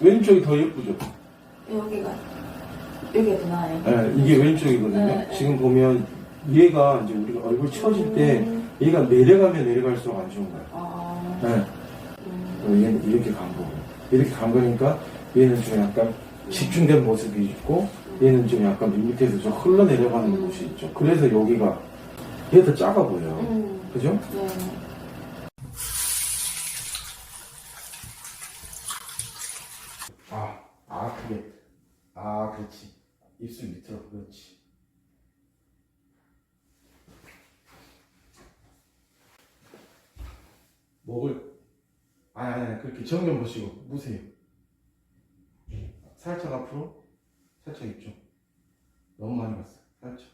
왼쪽이 더 예쁘죠? 여기가 여기가 더 나아요. 예, 이게 왼쪽이거든요. 네, 네. 지금 보면 얘가 이제 우리가 얼굴 처질 때 음. 얘가 내려가면 내려갈수록 안 좋은 거예요. 아, 네. 음. 어, 얘는 이렇게 간 거고 이렇게 간 거니까 얘는 좀 약간 집중된 모습이 있고 얘는 좀 약간 밑에서 좀 흘러내려가는 음. 곳이 있죠. 그래서 여기가 얘가 더 작아 보여요. 음. 그죠? 네. 아, 아, 그게. 아, 그렇지. 입술 밑으로, 그렇지. 목을, 아니, 아니, 그렇게 정면 보시고, 무세요. 살짝 앞으로, 살짝 이쪽. 너무 많이 갔어. 살짝.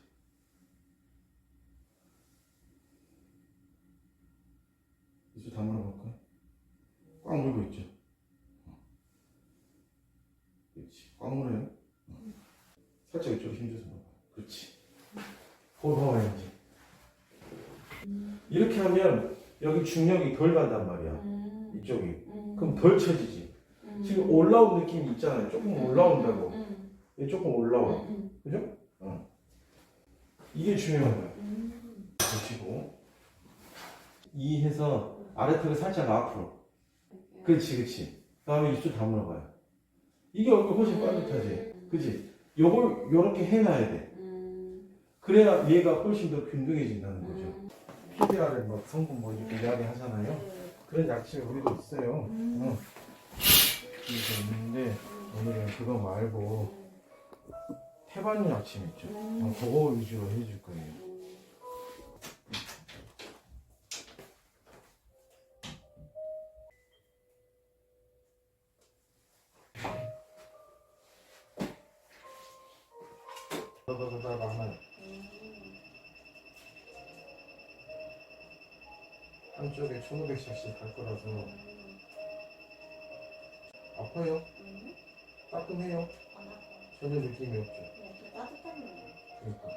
입술 다 물어 볼까요? 꽉 물고 있죠. 그렇지. 꽉 물어요. 살짝 이쪽으로 힘줘서 먹어. 그렇지. 볼 봐봐야지. 이렇게 하면 여기 중력이 덜 간단 말이야. 음. 이쪽이. 음. 그럼 덜 처지지. 음. 지금 올라온 느낌이 있잖아요. 조금 올라온다고. 음. 얘 조금 올라와. 음. 그죠? 어. 이게 중요한 거야. 음. 보시고. 이 해서 아래턱을 살짝 앞으로. 그렇지, 그렇지. 그 다음에 입술 다물어봐요. 이게 얼굴 훨씬 빠듯하지. 그지? 요걸 요렇게 해놔야 돼. 음. 그래야 얘가 훨씬 더 균등해진다는 거죠. 음. PDR의 뭐 성분 뭐 이렇게 이야기 하잖아요. 그런 약체 우리도 있어요. 음. 어. 이게 있는데 오늘은 그거 말고 태반 약침 있죠. 어, 그거 위주로 해줄 거예요. 다다다다가 하나 한쪽에 1500cc 갈 거라서 아파요? 따끔해요? 전혀 느낌이 없죠. 그러니까.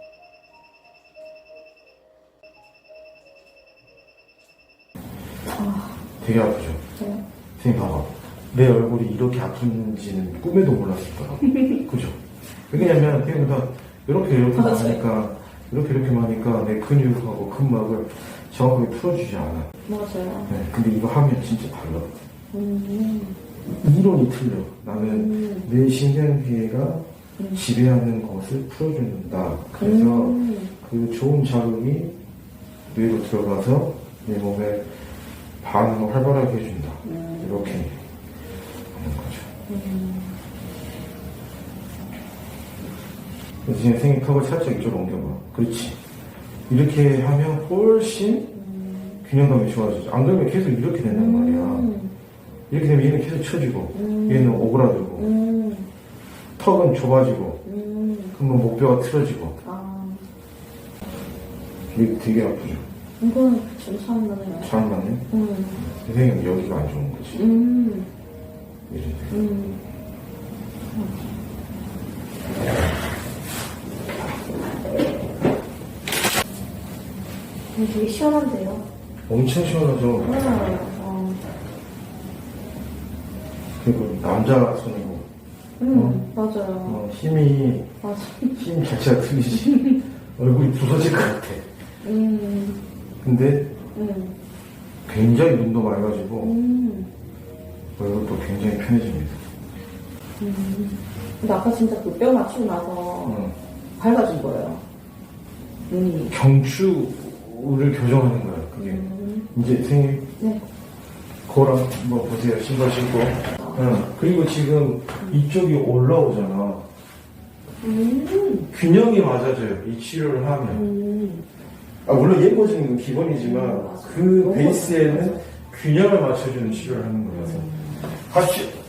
되게 아프죠? 네. 선생님 봐봐. 내 얼굴이 이렇게 아픈지는 꿈에도 몰랐을 거야. 그죠? 왜냐면 그냥 다 이렇게 이렇게 맞아요. 하니까 이렇게 이렇게 하니까 내 근육하고 근막을 정확하게 풀어주지 않아. 맞아요. 네, 근데 이거 하면 진짜 달라. 음. 이론이 틀려. 나는 음. 내 신경계가 음. 지배하는 것을 풀어준다. 그래서 음. 그 좋은 자극이 뇌로 들어가서 내 몸에 반응을 활발하게 해준다. 음. 이렇게 하는 거죠. 음. 생긴 턱을 살짝 이쪽으로 옮겨봐. 그렇지. 이렇게 하면 훨씬 음. 균형감이 좋아지죠. 안 그러면 계속 이렇게 된단 말이야. 음. 이렇게 되면 얘는 계속 처지고, 음. 얘는 오그라들고, 음. 턱은 좁아지고, 음. 그러면 목뼈가 틀어지고, 아. 이게 되게 아프죠. 이건 좀 처음 나네요. 잘 맞네. 음. 선생님 여기가 안 좋은 거지. 음. 이래. 음. 음, 되게 시원한데요? 엄청 시원하죠. 네. 어. 그리고 남자 손이고, 음, 맞아요. 어, 힘이, 맞아. 힘 자체가 틀리지. 얼굴이 부서질 것 같아. 음. 근데 음. 굉장히 눈도 맑아지고, 음. 얼굴도 굉장히 편해집니다. 음. 근데 아까 진짜 그 뼈 맞추고 나서 어, 밝아진 거예요. 눈이. 경추 를 교정하는 거야, 그게. 음. 이제 선생님, 네. 거랑 뭐 보세요. 신발 신고. 어, 그리고 지금 이쪽이 올라오잖아. 음. 균형이 맞아져요. 이 치료를 하면. 음. 아, 물론 예뻐지는 건 기본이지만 음. 그 베이스에는 균형을 맞춰주는 치료를 하는 거라서. 같이.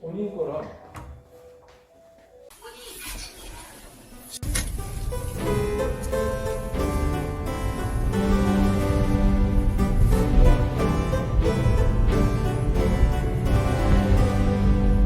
본인 거랑